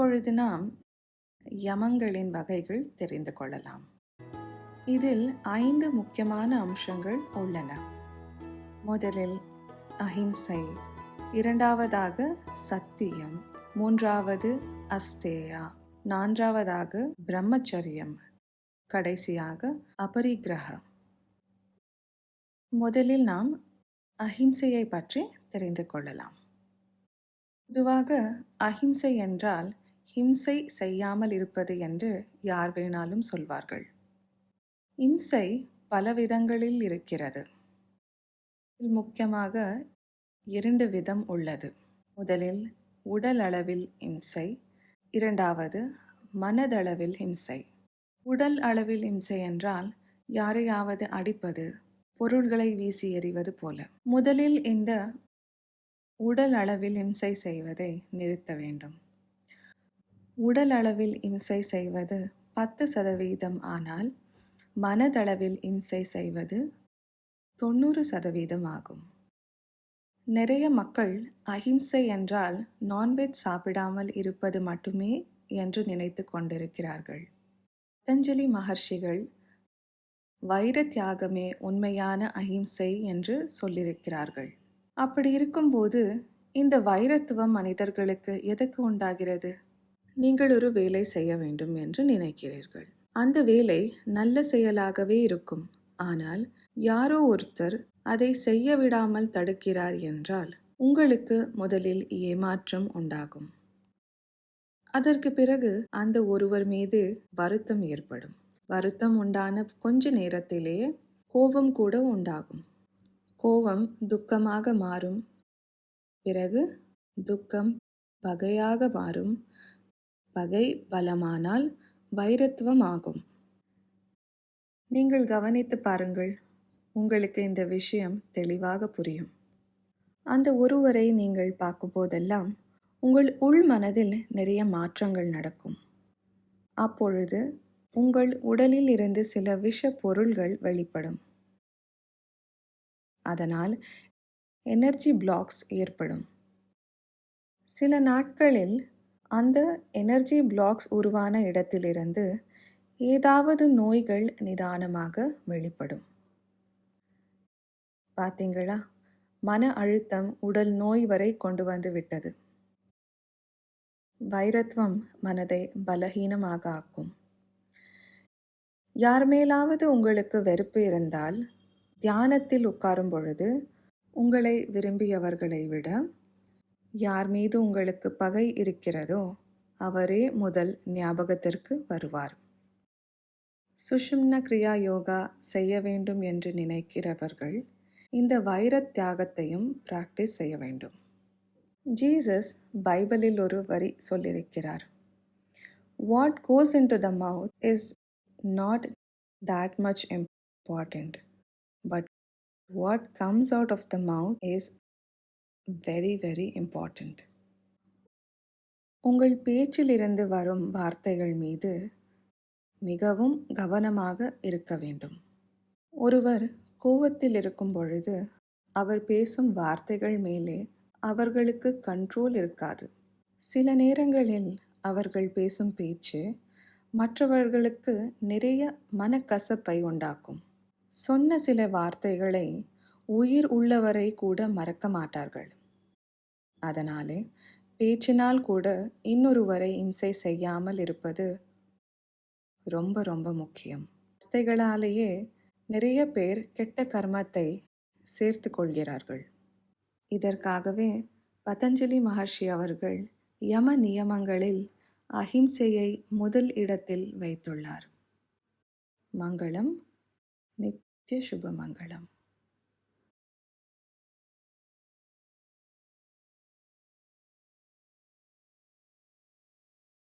இப்பொழுது நாம் யமங்களின் வகைகள் தெரிந்து கொள்ளலாம். இதில் ஐந்து முக்கியமான அம்சங்கள் உள்ளன. முதலில் அஹிம்சை இரண்டாவதாக சத்தியம் மூன்றாவது அஸ்தேயா நான்காவதாக பிரம்மச்சரியம் கடைசியாக அபரிக்கிரகம். முதலில் நாம் அஹிம்சையை பற்றி தெரிந்து கொள்ளலாம். பொதுவாக அஹிம்சை என்றால் ஹிம்சை செய்யாமல் இருப்பது என்று யார் வேணாலும் சொல்வார்கள். இம்சை பல விதங்களில் இருக்கிறது. முக்கியமாக இரண்டு விதம் உள்ளது. முதலில் உடல் அளவில் இம்சை. இரண்டாவது மனதளவில் இம்சை. உடல் அளவில் இம்சை என்றால் யாரையாவது அடிப்பது பொருள்களை வீசி எறிவது போல. முதலில் இந்த உடல் அளவில் இம்சை செய்வதை நிறுத்த வேண்டும். உடலளவில் இம்சை செய்வது பத்து சதவீதம் ஆனால் மனதளவில் இம்சை செய்வது தொண்ணூறு சதவீதம் ஆகும். நிறைய மக்கள் அஹிம்சை என்றால் நான்வெஜ் சாப்பிடாமல் இருப்பது மட்டுமே என்று நினைத்து கொண்டிருக்கிறார்கள். பதஞ்சலி மகர்ஷிகள் வைர தியாகமே உண்மையான அஹிம்சை என்று சொல்லியிருக்கிறார்கள். அப்படி இருக்கும்போது இந்த வைரத்துவம் மனிதர்களுக்கு எதுக்கு உண்டாகிறது? நீங்கள் ஒரு வேலை செய்ய வேண்டும் என்று நினைக்கிறீர்கள். அந்த வேலை நல்ல செயலாகவே இருக்கும். ஆனால் யாரோ ஒருத்தர் அதை செய்ய விடாமல் தடுக்கிறார் என்றால் உங்களுக்கு முதலில் ஏமாற்றம் உண்டாகும். அதற்கு பிறகு அந்த ஒருவர் மீது வருத்தம் ஏற்படும். வருத்தம் உண்டான கொஞ்ச நேரத்திலேயே கோபம் கூட உண்டாகும். கோபம் துக்கமாக மாறும். பிறகு துக்கம் பகையாக மாறும். பகை பலமானால் வைரத்துவம் ஆகும் நீங்கள் கவனித்து பாருங்கள் உங்களுக்கு இந்த விஷயம் தெளிவாக புரியும். அந்த ஒருவரை நீங்கள் பார்க்கும்போதெல்லாம் உங்கள் உள் மனதில் நிறைய மாற்றங்கள் நடக்கும். அப்பொழுது உங்கள் உடலில் இருந்து சில விஷ பொருள்கள் வெளிப்படும். அதனால் எனர்ஜி பிளாக்ஸ் ஏற்படும். சில நாட்களில் அந்த எனர்ஜி பிளாக்ஸ் உருவான இடத்திலிருந்து ஏதாவது நோய்கள் நிதானமாக வெளிப்படும். பார்த்தீங்களா மன அழுத்தம் உடல் நோய் வரை கொண்டு வந்து விட்டது. வைரத்வம் மனதை பலகீனமாக ஆக்கும் யார் மேலாவது உங்களுக்கு வெறுப்பு இருந்தால் தியானத்தில் உட்காரும் பொழுது உங்களை விரும்பியவர்களை விட யார் மீது உங்களுக்கு பகை இருக்கிறதோ அவரே முதல் ஞாபகத்திற்கு வருவார். சுஷும்ன கிரியா யோகா செய்ய வேண்டும் என்று நினைக்கிறவர்கள் இந்த வைர தியாகத்தையும் பிராக்டிஸ் செய்ய வேண்டும். ஜீசஸ் பைபிளில் ஒரு வரி சொல்லியிருக்கிறார். What goes into the mouth is not that much important but what comes out of the mouth is very very important உங்கள் பேச்சிலிருந்து வரும் வார்த்தைகள் மீது மிகவும் கவனமாக இருக்க வேண்டும். ஒருவர் கோவத்தில் இருக்கும் பொழுது அவர் பேசும் வார்த்தைகள் மேலே அவர்களுக்கு கண்ட்ரோல் இருக்காது. சில நேரங்களில் அவர்கள் பேசும் பேச்சு மற்றவர்களுக்கு நிறைய மனக்கசப்பை உண்டாக்கும். சொன்ன சில வார்த்தைகளை உயிர் உள்ளவரை கூட மறக்க மாட்டார்கள். அதனாலே பேச்சினால் கூட இன்னொருவரை இம்சை செய்யாமல் இருப்பது ரொம்ப ரொம்ப முக்கியம். வார்த்தைகளாலேயே நிறைய பேர் கெட்ட கர்மத்தை சேர்த்து கொள்கிறார்கள். இதற்காகவே பதஞ்சலி மகர்ஷி அவர்கள் யம நியமங்களில் அஹிம்சையை முதல் இடத்தில் வைத்துள்ளார். மங்களம் நித்திய சுபமங்களம்.